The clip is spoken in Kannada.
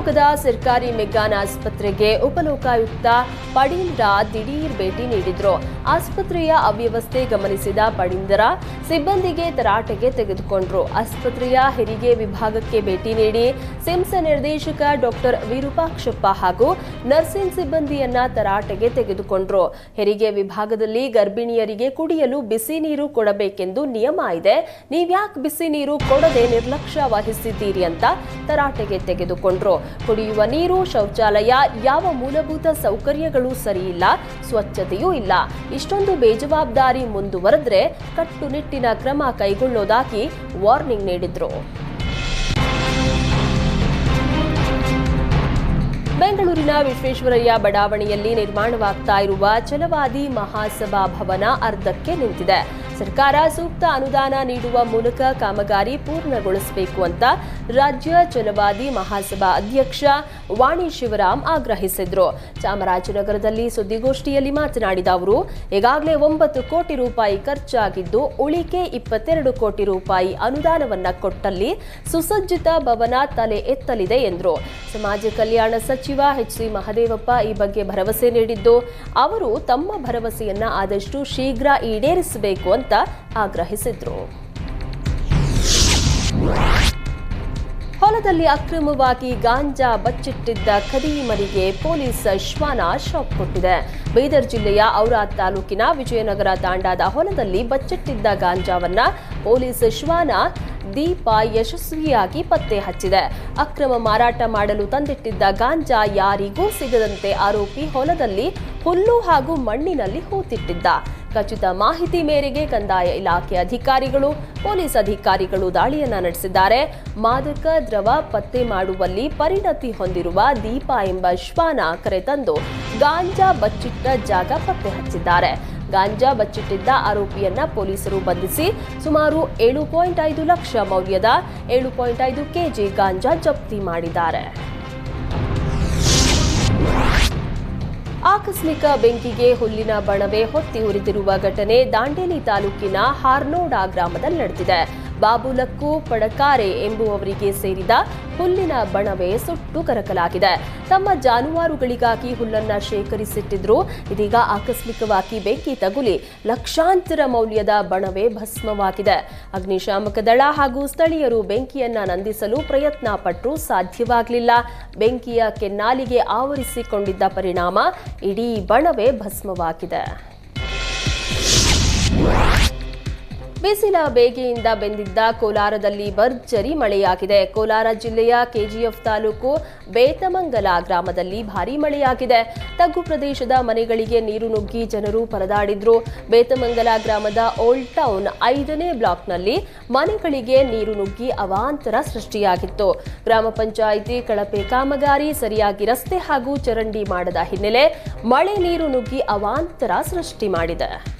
ಶಿವಮೊಗ್ಗದ ಸರ್ಕಾರಿ ಮೆಗ್ಗಾನ್ ಆಸ್ಪತ್ರೆಗೆ ಉಪಲೋಕಾಯುಕ್ತ ಪಡೀಂದ್ರ ದಿಢೀರ್ ಭೇಟಿ ನೀಡಿದ್ರು. ಆಸ್ಪತ್ರೆಯ ಅವ್ಯವಸ್ಥೆ ಗಮನಿಸಿದ ಪಡೀಂದ್ರ ಸಿಬ್ಬಂದಿಗೆ ತರಾಟೆಗೆ ತೆಗೆದುಕೊಂಡ್ರು. ಆಸ್ಪತ್ರೆಯ ಹೆರಿಗೆ ವಿಭಾಗಕ್ಕೆ ಭೇಟಿ ನೀಡಿ ಸಿಮ್ಸ್ ನಿರ್ದೇಶಕ ಡಾಕ್ಟರ್ ವಿರೂಪಾಕ್ಷಪ್ಪ ಹಾಗೂ ನರ್ಸಿಂಗ್ ಸಿಬ್ಬಂದಿಯನ್ನ ತರಾಟೆಗೆ ತೆಗೆದುಕೊಂಡ್ರು. ಹೆರಿಗೆ ವಿಭಾಗದಲ್ಲಿ ಗರ್ಭಿಣಿಯರಿಗೆ ಕುಡಿಯಲು ಬಿಸಿ ನೀರು ಕೊಡಬೇಕೆಂದು ನಿಯಮ ಇದೆ. ನೀವ್ಯಾಕ್ ಬಿಸಿ ನೀರು ಕೊಡದೆ ನಿರ್ಲಕ್ಷ್ಯ ವಹಿಸಿದ್ದೀರಿ ಅಂತ ತರಾಟೆಗೆ ತೆಗೆದುಕೊಂಡ್ರು. ಕುಡಿಯುವ ನೀರು, ಶೌಚಾಲಯ, ಯಾವ ಮೂಲಭೂತ ಸೌಕರ್ಯಗಳು ಸರಿಯಿಲ್ಲ ಸ್ವಚ್ಛತೆಯೂ ಇಲ್ಲ. ಇಷ್ಟೊಂದು ಬೇಜವಾಬ್ದಾರಿ ಮುಂದುವರೆದ್ರೆ ಕಟ್ಟುನಿಟ್ಟಿನ ಕ್ರಮ ಕೈಗೊಳ್ಳೋದಾಗಿ ವಾರ್ನಿಂಗ್ ನೀಡಿದ್ರು. ಬೆಂಗಳೂರಿನ ವಿಶ್ವೇಶ್ವರಯ್ಯ ಬಡಾವಣೆಯಲ್ಲಿ ನಿರ್ಮಾಣವಾಗ್ತಾ ಇರುವ ಛಲವಾದಿ ಮಹಾಸಭಾ ಭವನ ಅರ್ಧಕ್ಕೆ ನಿಂತಿದೆ. ಸರ್ಕಾರ ಸೂಕ್ತ ಅನುದಾನ ನೀಡುವ ಮೂಲಕ ಕಾಮಗಾರಿ ಪೂರ್ಣಗೊಳಿಸಬೇಕು ಅಂತ ರಾಜ್ಯ ಜಲವಾದಿ ಮಹಾಸಭಾ ಅಧ್ಯಕ್ಷ ವಾಣಿ ಶಿವರಾಮ್ ಆಗ್ರಹಿಸಿದ್ರು. ಚಾಮರಾಜನಗರದಲ್ಲಿ ಸುದ್ದಿಗೋಷ್ಠಿಯಲ್ಲಿ ಮಾತನಾಡಿದ ಅವರು, ಈಗಾಗಲೇ ಒಂಬತ್ತು ಕೋಟಿ ರೂಪಾಯಿ ಖರ್ಚಾಗಿದ್ದು ಉಳಿಕೆ ಇಪ್ಪತ್ತೆರಡು ಕೋಟಿ ರೂಪಾಯಿ ಅನುದಾನವನ್ನ ಕೊಟ್ಟಲ್ಲಿ ಸುಸಜ್ಜಿತ ಭವನ ತಲೆ ಎತ್ತಲಿದೆ ಎಂದರು. ಸಮಾಜ ಕಲ್ಯಾಣ ಸಚಿವ ಎಚ್ ಸಿ ಮಹದೇವಪ್ಪ ಈ ಬಗ್ಗೆ ಭರವಸೆ ನೀಡಿದ್ದು, ಅವರು ತಮ್ಮ ಭರವಸೆಯನ್ನ ಆದಷ್ಟು ಶೀಘ್ರ ಈಡೇರಿಸಬೇಕು ಅಂತ ಆಗ್ರಹಿಸಿದ್ರು. ಹೊಲದಲ್ಲಿ ಅಕ್ರಮವಾಗಿ ಗಾಂಜಾ ಬಚ್ಚಿಟ್ಟಿದ್ದ ಖದೀಮರಿಗೆ ಪೊಲೀಸ್ ಶ್ವಾನ ಶಾಕ್ ಕೊಟ್ಟಿದೆ. ಬೀದರ್ ಜಿಲ್ಲೆಯ ಔರಾದ್ ತಾಲೂಕಿನ ವಿಜಯನಗರ ತಾಂಡಾದ ಹೊಲದಲ್ಲಿ ಬಚ್ಚಿಟ್ಟಿದ್ದ ಗಾಂಜಾವನ್ನ ಪೊಲೀಸ್ ಶ್ವಾನ ದೀಪ ಯಶಸ್ವಿಯಾಗಿ ಪತ್ತೆ ಹಚ್ಚಿದೆ. ಅಕ್ರಮ ಮಾರಾಟ ಮಾಡಲು ತಂದಿಟ್ಟಿದ್ದ ಗಾಂಜಾ ಯಾರಿಗೂ ಸಿಗದಂತೆ ಆರೋಪಿ ಹೊಲದಲ್ಲಿ ಹುಲ್ಲು ಹಾಗೂ ಮಣ್ಣಿನಲ್ಲಿ ಹೂತಿಟ್ಟಿದ್ದ. ಖಚಿತ ಮಾಹಿತಿ ಮೇರೆಗೆ ಕಂದಾಯ ಇಲಾಖೆ ಅಧಿಕಾರಿಗಳು, ಪೊಲೀಸ್ ಅಧಿಕಾರಿಗಳು ದಾಳಿಯನ್ನ ನಡೆಸಿದ್ದಾರೆ. ಮಾದಕ ದ್ರವ ಪತ್ತೆ ಮಾಡುವಲ್ಲಿ ಪರಿಣತಿ ಹೊಂದಿರುವ ದೀಪ ಎಂಬ ಶ್ವಾನ ಕರೆತಂದು ಗಾಂಜಾ ಬಚ್ಚಿಟ್ಟ ಜಾಗ ಪತ್ತೆ ಹಚ್ಚಿದ್ದಾರೆ. ಗಾಂಜಾ ಬಚ್ಚಿಟ್ಟಿದ್ದ ಆರೋಪಿಯನ್ನ ಪೊಲೀಸರು ಬಂಧಿಸಿ ಸುಮಾರು ಏಳು ಪಾಯಿಂಟ್ ಐದು ಲಕ್ಷ ಮೌಲ್ಯದ ಏಳು ಪಾಯಿಂಟ್ ಐದು ಕೆಜಿ ಗಾಂಜಾ ಜಪ್ತಿ ಮಾಡಿದ್ದಾರೆ. ಆಕಸ್ಮಿಕ ಬೆಂಕಿಗೆ ಹುಲ್ಲಿನ ಬಣವೆ ಹೊತ್ತಿ ಉರಿದಿರುವ ಘಟನೆ ದಾಂಡೇಲಿ ತಾಲೂಕಿನ ಹಾರ್ನೋಡ ಗ್ರಾಮದಲ್ಲಿ ನಡೆದಿದೆ. ಬಾಬುಲಕ್ಕು ಪಡಕಾರೆ ಎಂಬುವವರಿಗೆ ಸೇರಿದ ಹುಲ್ಲಿನ ಬಣವೇ ಸುಟ್ಟು ಕರಕಲಾಗಿದೆ. ತಮ್ಮ ಜಾನುವಾರುಗಳಿಗಾಗಿ ಹುಲ್ಲನ್ನ ಶೇಖರಿಸಿಟ್ಟಿದ್ರು. ಇದೀಗ ಆಕಸ್ಮಿಕವಾಗಿ ಬೆಂಕಿ ತಗುಲಿ ಲಕ್ಷಾಂತರ ಮೌಲ್ಯದ ಬಣವೇ ಭಸ್ಮವಾಗಿದೆ. ಅಗ್ನಿಶಾಮಕ ದಳ ಹಾಗೂ ಸ್ಥಳೀಯರು ಬೆಂಕಿಯನ್ನ ನಂದಿಸಲು ಪ್ರಯತ್ನ ಪಟ್ಟರೂ ಸಾಧ್ಯವಾಗಲಿಲ್ಲ. ಬೆಂಕಿಯ ಕೆನ್ನಾಲಿಗೆ ಆವರಿಸಿಕೊಂಡಿದ್ದ ಪರಿಣಾಮ ಇಡೀ ಬಣವೇ ಭಸ್ಮವಾಗಿದೆ. ಬಿಸಿಲ ಬೇಗೆಯಿಂದ ಬೆಂದಿದ್ದ ಕೋಲಾರದಲ್ಲಿ ಭರ್ಜರಿ ಮಳೆಯಾಗಿದೆ. ಕೋಲಾರ ಜಿಲ್ಲೆಯ ಕೆಜಿಎಫ್ ತಾಲೂಕು ಬೇತಮಂಗಲ ಗ್ರಾಮದಲ್ಲಿ ಭಾರೀ ಮಳೆಯಾಗಿದೆ. ತಗ್ಗು ಪ್ರದೇಶದ ಮನೆಗಳಿಗೆ ನೀರು ನುಗ್ಗಿ ಜನರು ಪರದಾಡಿದ್ರು. ಬೇತಮಂಗಲ ಗ್ರಾಮದ ಓಲ್ಡ್ ಟೌನ್ ಐದನೇ ಬ್ಲಾಕ್ನಲ್ಲಿ ಮನೆಗಳಿಗೆ ನೀರು ನುಗ್ಗಿ ಅವಾಂತರ ಸೃಷ್ಟಿಯಾಗಿತ್ತು. ಗ್ರಾಮ ಪಂಚಾಯಿತಿ ಕಳಪೆ ಕಾಮಗಾರಿ ಸರಿಯಾಗಿ ರಸ್ತೆ ಹಾಗೂ ಚರಂಡಿ ಮಾಡದ ಹಿನ್ನೆಲೆ ಮಳೆ ನೀರು ನುಗ್ಗಿ ಅವಾಂತರ ಸೃಷ್ಟಿ ಮಾಡಿದೆ.